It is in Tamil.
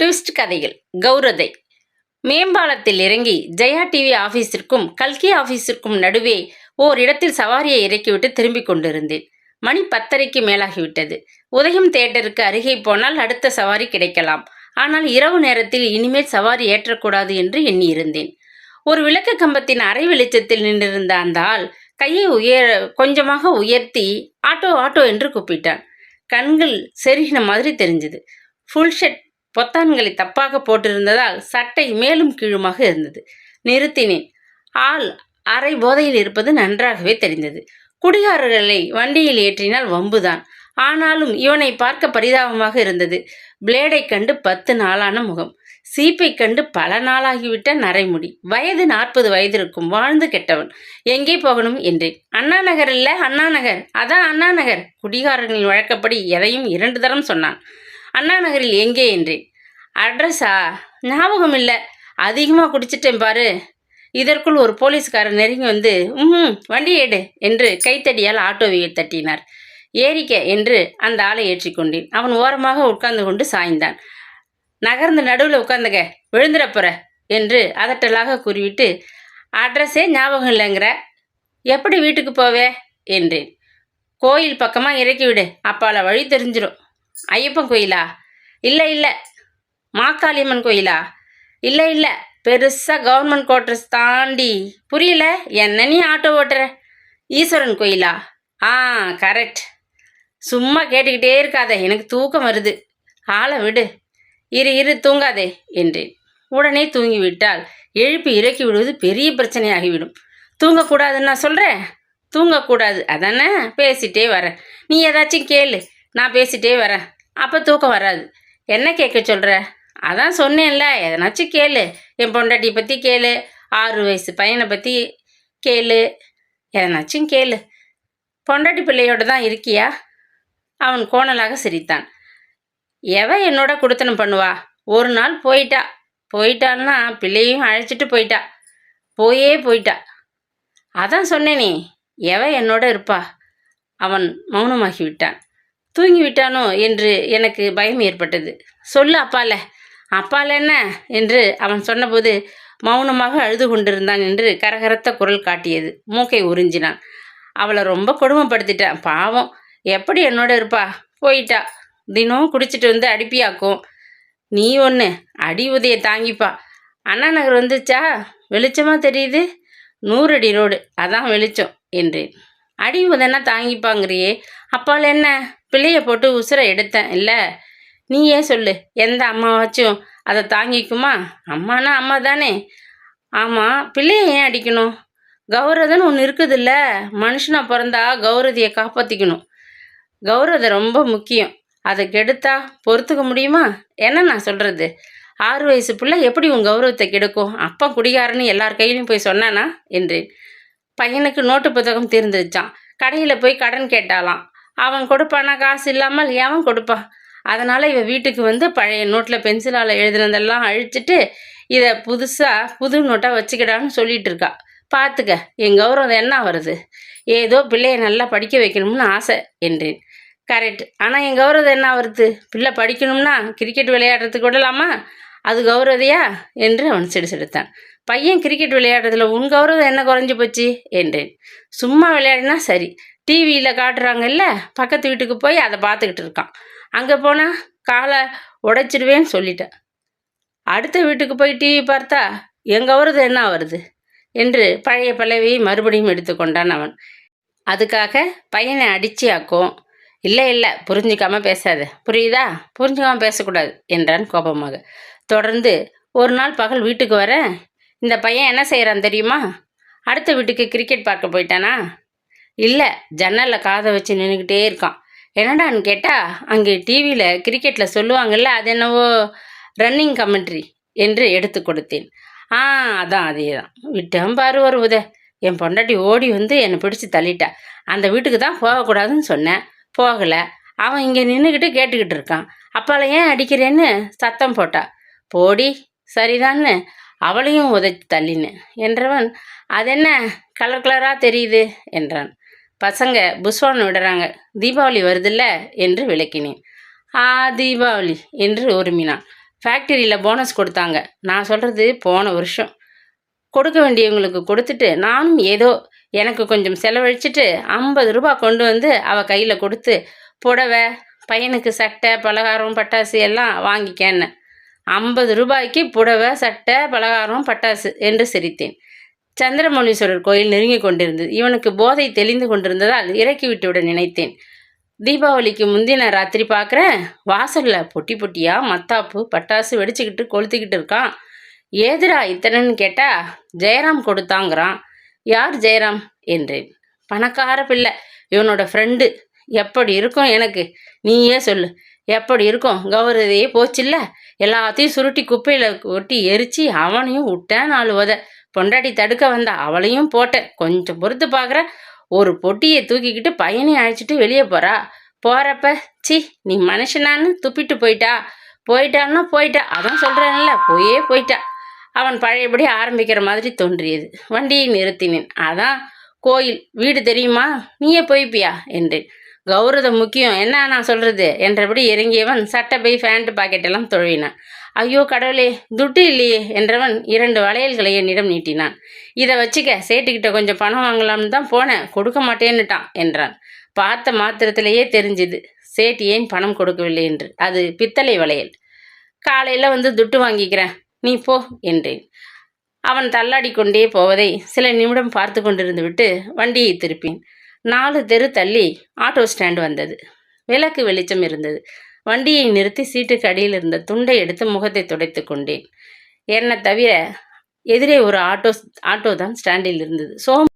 ட்விஸ்ட் கதைகள். கௌரதை. மேம்பாலத்தில் இறங்கி ஜெயா டிவி ஆஃபீஸிற்கும் கல்கி ஆஃபீஸிற்கும் நடுவே ஓர் இடத்தில் சவாரியை இறக்கிவிட்டு திரும்பிக் கொண்டிருந்தேன். மணி பத்தரைக்கு மேலாகிவிட்டது. உதயம் தேட்டருக்கு அருகே போனால் அடுத்த சவாரி கிடைக்கலாம். ஆனால் இரவு நேரத்தில் இனிமேல் சவாரி ஏற்றக்கூடாது என்று எண்ணியிருந்தேன். ஒரு விளக்கு கம்பத்தின் அரை வெளிச்சத்தில் நின்றிருந்த அந்த ஆள் கையை உயர கொஞ்சமாக உயர்த்தி ஆட்டோ ஆட்டோ என்று கூப்பிட்டான். கண்கள் செருகின மாதிரி தெரிஞ்சது. ஃபுல் ஷர்ட் பொத்தான்களை தப்பாக போட்டிருந்ததால் சட்டை மேலும் கீழுமாக இருந்தது. நிறுத்தினேன். ஆள் அரை போதையில் இருப்பது நன்றாகவே தெரிந்தது. குடிகாரர்களை வண்டியில் ஏற்றினால் வம்புதான். ஆனாலும் இவனை பார்க்க பரிதாபமாக இருந்தது. பிளேடை கண்டு பத்து நாளான முகம். சீப்பை கண்டு பல நாளாகிவிட்ட நரைமுடி. வயது நாற்பது வயது இருக்கும் வாழ்ந்து கெட்டவன். எங்கே போகணும் என்றேன். அண்ணா நகர் இல்ல அண்ணா நகர். அதான் அண்ணா நகர். குடிகாரர்களின் வழக்கப்படி எதையும் இரண்டு தரம் சொன்னான். அண்ணா நகரில் எங்கே என்றேன். அட்ரஸா ஞாபகம் இல்லை அதிகமாக குடிச்சிட்டேன் பாரு. இதற்குள் ஒரு போலீஸ்காரர் நெருங்கி வந்து ம் வண்டி எடு என்று கைத்தடியால் ஆட்டோவை தட்டினார். ஏறிக்க என்று அந்த ஆளை ஏற்றிக்கொண்டேன். அவன் ஓரமாக உட்கார்ந்து கொண்டு சாய்ந்தான். நகர்ந்து நடுவில் உட்காந்துக்க. விழுந்துடப்புற என்று அதட்டலாக கூறிவிட்டு அட்ரஸே ஞாபகம் இல்லைங்கிற. எப்படி வீட்டுக்கு போவே? என்றேன். கோயில் பக்கமாக இறக்கி விடு. அப்பால வழி தெரிஞ்சிடும் ஐயப்பன் கோயிலா? இல்லை இல்லை. மாக்காளியம்மன் கோயிலா? இல்லை இல்லை. பெருசாக கவர்மெண்ட் குவார்டர்ஸ் தாண்டி. புரியல? என்ன நீ ஆட்டோ ஓட்டுற? ஈஸ்வரன் கோயிலா? ஆ கரெக்ட் சும்மா கேட்டுக்கிட்டே இருக்காத. எனக்கு தூக்கம் வருது. ஆளை விடு. இரு இரு தூங்காதே என்றேன். உடனே தூங்கிவிட்டால் எழுப்பி இறக்கி விடுவது பெரிய பிரச்சனையாகிவிடும். தூங்கக்கூடாதுன்னு நான் சொல்கிறேன் தூங்கக்கூடாது. அதானே? பேசிட்டே வரேன். நீ ஏதாச்சும் கேளு. நான் பேசிட்டே வரேன். அப்போ தூக்கம் வராது. என்ன கேட்க சொல்கிற அதான் சொன்னேன்ல எதனாச்சும் கேளு. என் பொண்டாட்டியை பற்றி கேளு. ஆறு வயசு பையனை பற்றி கேளு. எதனாச்சும் கேளு. பொண்டாட்டி பிள்ளையோட தான் இருக்கியா? அவன் கோணலாக சிரித்தான். எவ என்னோட குடுத்தனம் பண்ணுவா? ஒரு நாள் போயிட்டா. போயிட்டான்னா பிள்ளையும் அழைச்சிட்டு போயிட்டா. போயே போயிட்டா. அதான் சொன்னேனே எவ என்னோட இருப்பா? அவன் மௌனமாகி விட்டான். தூங்கி விட்டானோ என்று எனக்கு பயம் ஏற்பட்டது. சொல்லு அப்பால அப்பால என்ன? என்று அவன் சொன்னபோது மௌனமாக அழுது கொண்டிருந்தான் என்று கரகரத்த குரல் காட்டியது. மூக்கை உறிஞ்சினான். அவளை ரொம்ப கொடுமைப்படுத்திட்டான். பாவம். எப்படி என்னோட இருப்பா? போயிட்டா. தினம் குடிச்சிட்டு வந்து அடிப்பியாக்கும். நீ ஒன்று அடி உதைய தாங்கிப்பா. அண்ணா நகர் வந்துச்சா வெளிச்சமாக தெரியுது. நூறு அடி ரோடு. அதான் வெளிச்சம் என்றேன். அடி உதனா தாங்கிப்பாங்கிறியே. அப்பால் என்ன? பிள்ளைய போட்டு உசுரை எடுத்தேன். இல்லை. நீ ஏன் சொல்லு எந்த அம்மாவாச்சும் அதை தாங்கிக்குமா? அம்மானா அம்மா தானே. ஆமாம் பிள்ளைய ஏன் அடிக்கணும்? கௌரதன்னு ஒன்று இருக்குதுல்ல மனுஷனாக பிறந்தா கௌரதியை காப்பாற்றிக்கணும் கௌரதை ரொம்ப முக்கியம். அதை கெடுத்தா பொறுத்துக்க முடியுமா? என்ன நான் சொல்கிறது ஆறு வயசு பிள்ளை எப்படி உன் கௌரவத்தை கெடுக்கும்? அப்பா குடிகாரன்னு எல்லார் கையிலையும் போய் சொன்னானா? என்றேன். பையனுக்கு நோட்டு புத்தகம் தீர்ந்துருச்சான் கடையில் போய் கடன் கேட்டாலாம். அவன் கொடுப்பானா? காசு இல்லாமல் எவன் கொடுப்பான்? அதனால் இவ வீட்டுக்கு வந்து பழைய நோட்டில் பென்சிலால் எழுதுனதெல்லாம் அழிச்சிட்டு இதை புதுசாக புது நோட்டாக வச்சுக்கிடான்னு சொல்லிகிட்டு இருக்கா. பார்த்துக்க என் கௌரவம் என்ன வருது ஏதோ பிள்ளையை நல்லா படிக்க வைக்கணும்னு ஆசை என்றேன். கரெக்ட். ஆனால் என் கௌரவம் என்ன வருது பிள்ளை படிக்கணும்னா கிரிக்கெட் விளையாடுறதுக்கு விடலாமா? அது கௌரவதையா? என்று அவன் சிடுசிடுத்தான். பையன் கிரிக்கெட் விளையாடுறதுல உன் கௌரவம் என்ன குறைஞ்சி போச்சு? என்றேன். சும்மா விளையாடினா சரி. டிவியில் காட்டுறாங்கல்ல பக்கத்து வீட்டுக்கு போய் அதை பார்த்துக்கிட்டு இருக்கான். அங்கே போனால் காலை உடைச்சிடுவேன்னு சொல்லிட்டேன். அடுத்த வீட்டுக்கு போய் டிவி பார்த்தா எங்கே வருது என்ன வருது என்று பழைய பழவியை மறுபடியும் எடுத்துக்கொண்டான் அவன். அதுக்காக பையனை அடிச்சு ஆக்கும். இல்லை இல்லை புரிஞ்சிக்காமல் பேசாத. புரியுதா? புரிஞ்சுக்காமல் பேசக்கூடாது என்றான் கோபமாக. தொடர்ந்து ஒரு நாள் பகல் வீட்டுக்கு வரேன் இந்த பையன் என்ன செய்கிறான் தெரியுமா? அடுத்த வீட்டுக்கு கிரிக்கெட் பார்க்க போயிட்டானா? இல்லை ஜன்னலில் காதை வச்சு நின்றுக்கிட்டே இருக்கான். என்னடான்னு கேட்டால் அங்கே டிவியில் கிரிக்கெட்டில் சொல்லுவாங்கல்ல அது என்னவோ ரன்னிங் கமெண்ட்ரி என்று எடுத்து கொடுத்தேன். ஆ அதான் அதே தான் விட்டேன் பாரு ஒரு உத. என் பொண்டாட்டி ஓடி வந்து என்னை பிடிச்சி தள்ளிட்டா. அந்த வீட்டுக்கு தான் போகக்கூடாதுன்னு சொன்னேன். போகலை. அவன் இங்கே நின்றுக்கிட்டு கேட்டுக்கிட்டு இருக்கான். அப்பால ஏன் அடிக்கிறேன்னு சத்தம் போட்டா. போடி சரிதான்னு அவளையும் உதைச்சி தள்ளினேன். என்றவன் அது என்ன கலர் கலராக தெரியுது? என்றான். பசங்க புஸ்வான் விடுறாங்க தீபாவளி வருதுல்ல? என்று விளக்கினேன். ஆ தீபாவளி என்று உரிமினான். ஃபேக்டரியில் போனஸ் கொடுத்தாங்க. நான் சொல்கிறது போன வருஷம். கொடுக்க வேண்டியவங்களுக்கு கொடுத்துட்டு நானும் ஏதோ எனக்கு கொஞ்சம் செலவழிச்சிட்டு ஐம்பது ரூபா கொண்டு வந்து அவள் கையில் கொடுத்து புடவை பையனுக்கு சட்டை பலகாரம் பட்டாசு எல்லாம் வாங்கிக்கேன்னு. ஐம்பது ரூபாய்க்கு புடவை சட்டை பலகாரம் பட்டாசு என்று சிரித்தேன். சந்திரமௌலீஸ்வரர் கோயில் நெருங்கி கொண்டிருந்தது. இவனுக்கு போதை தெளிந்து கொண்டிருந்ததால் இறக்கிவிட்டுவிட நினைத்தேன். தீபாவளிக்கு முந்தின ராத்திரி பார்க்குறேன் வாசலில் பொட்டி பொட்டியாக மத்தாப்பு பட்டாசு வெடிச்சுக்கிட்டு கொளுத்துக்கிட்டு இருக்கான். ஏதுடா இத்தனைன்னு கேட்டா ஜெயராம் கொடுத்தாங்கிறான். யார் ஜெயராம்? என்றேன். பணக்கார பிள்ளை இவனோட ஃப்ரெண்டு எப்படி இருக்கும் எனக்கு? நீயே சொல்லு. எப்படி இருக்கும்? கௌரதையே போச்சுல்ல. எல்லாத்தையும் சுருட்டி குப்பையில் ஒட்டி எரிச்சு அவனையும் விட்டேன் நாலு உத பொண்டாட்டி தடுக்க வந்தா அவளையும் போட்டேன். கொஞ்சம் பொறுத்து பார்க்குற ஒரு பொட்டியை தூக்கிக்கிட்டு பையனையும் அழைச்சிட்டு வெளியே போறா. போறப்ப சி நீ மனுஷனான்னு துப்பிட்டு போயிட்டா. போயிட்டான்னா போயிட்டா. அதான் சொல்கிறேன்ல போயே போயிட்டா. அவன் பழையபடி ஆரம்பிக்கிற மாதிரி தோன்றியது. வண்டியை நிறுத்தினேன். அதான் கோயில். வீடு தெரியுமா? நீயே போய்ப்பியா? என்றேன். கௌரதம் முக்கியம். என்ன நான் சொல்கிறது என்றபடி இறங்கியவன் சட்டை பை ஃபேண்ட் பாக்கெட் எல்லாம் தொழுவினான். ஐயோ கடவுளே துட்டு இல்லையே என்றவன் இரண்டு வளையல்களை என்னிடம் நீட்டினான். இதை வச்சுக்க சேட்டுக்கிட்ட கொஞ்சம் பணம் வாங்கலாம்னு தான் போனேன். கொடுக்க மாட்டேன்னுட்டான் என்றான். பார்த்த மாத்திரத்திலேயே தெரிஞ்சுது சேட்டு ஏன் பணம் கொடுக்கவில்லை? என்று. அது பித்தளை வளையல். காலையில் வந்து துட்டு வாங்கிக்கிறேன். நீ போ என்றேன். அவன் தள்ளாடி கொண்டே போவதை சில நிமிடம் பார்த்து கொண்டிருந்து விட்டு வண்டியை திருப்பேன் நாலு தெரு தள்ளி ஆட்டோ ஸ்டாண்ட் வந்தது. விளக்கு வெளிச்சம் இருந்தது. வண்டியை நிறுத்தி சீட்டுக்கு அடியில் இருந்த துண்டை எடுத்து முகத்தை துடைத்து கொண்டேன். என்னை தவிர எதிரே ஒரு ஆட்டோ ஆட்டோ தான் ஸ்டாண்டில் இருந்தது. சோம்